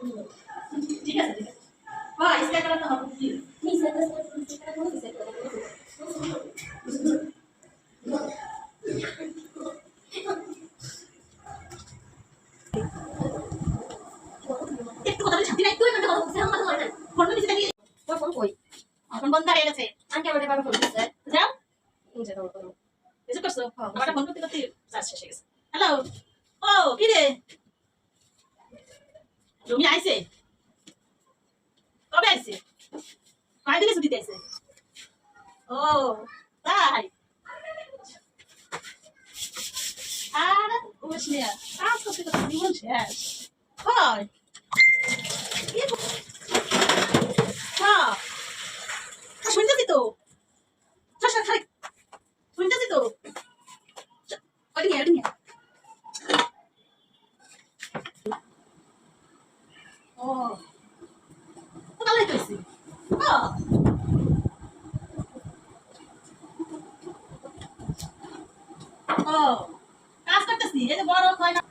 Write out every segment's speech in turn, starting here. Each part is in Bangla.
ঠিক আছে ঠিক আছে। বাহ স্কাই কালার তো হবে কি একটু কথা শান্তি নাই। তুই কথা বলছিস আমার কথা বলে ফোন নিচে দাঁড়িয়ে এখন বন্ধ হয়ে গেছে। যাও। কিছু করছ? আমারটা ফোন করতে করতে চার্জ শেষ হয়ে গেছে। হ্যালো ও কি রে? তুমি আইছে কবে আইছে কয়দিনে ছুটিতে আইছে ও তাই আর বস নিয়ে কাজ করতে করতে জীবন শেষ হয় শুনতেছি তো? শুনতেছি তো? ওটি নিয়ে ও কোথায় কইছি ও ও এই যে বড় হয় না।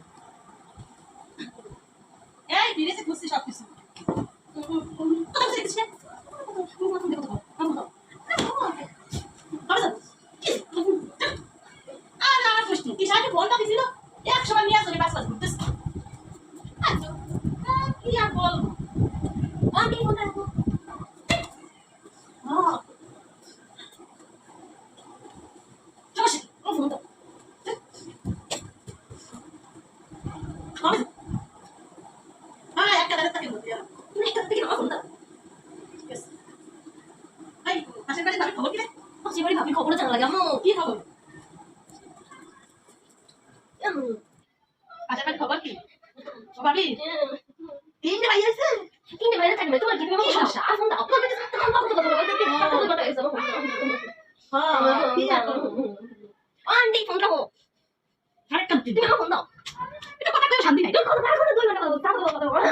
এই বিরেছে খুঁজছি সব কিছু আর আমার প্রশ্ন। কি সাথে ফোনটা দিছিল? এক সময় নিয়ে আসলে বাস বাস ঘুরতেছে আচ্ছা কি আর বলব আমি ফোনটা রাখব হ্যাঁ সমস্যা কি? ও ফোন দাও হ্যাঁ একটা দাঁড়িয়ে থাকে বলতে যাও তুমি একটা থেকে আমার ফোন দাও ঠিক আছে পাশের বাড়ির ভাবি খবর কি রে কি খবর পাশের বাড়ির খবর কি ভাবি তিনটে ভাই আছে হ্যাঁ কি আর করব আন্টি ফোন রাখো আরেকটা দিন তুমি ফোন দাও এটা কথা কয়ে শান্তি নাই তুমি কথা দুই ঘণ্টা কথা বলো কথা বলো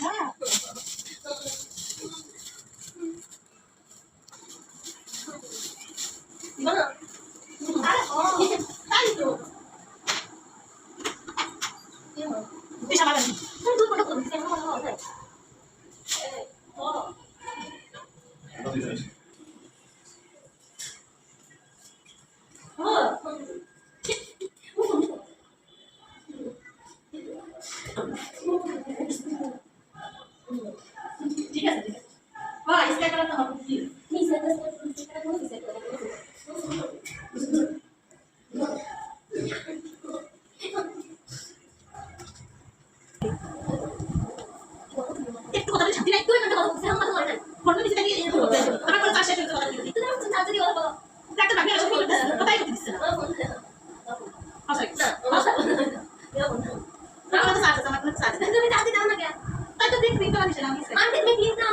হ্যাঁ দিবা না আরে ও তাই তো দিশা বাগান তুমি দুই ঘণ্টা কথা বলছি আমার কথা বলো ও ও ঠিক আছে ঠিক আছে। বাহ স্কাই কালার তো হবে কি একটু কথা শান্তি নাই দুই ঘণ্টা কথা বলছি আমার কথা একটা তাই আমি দেখবি না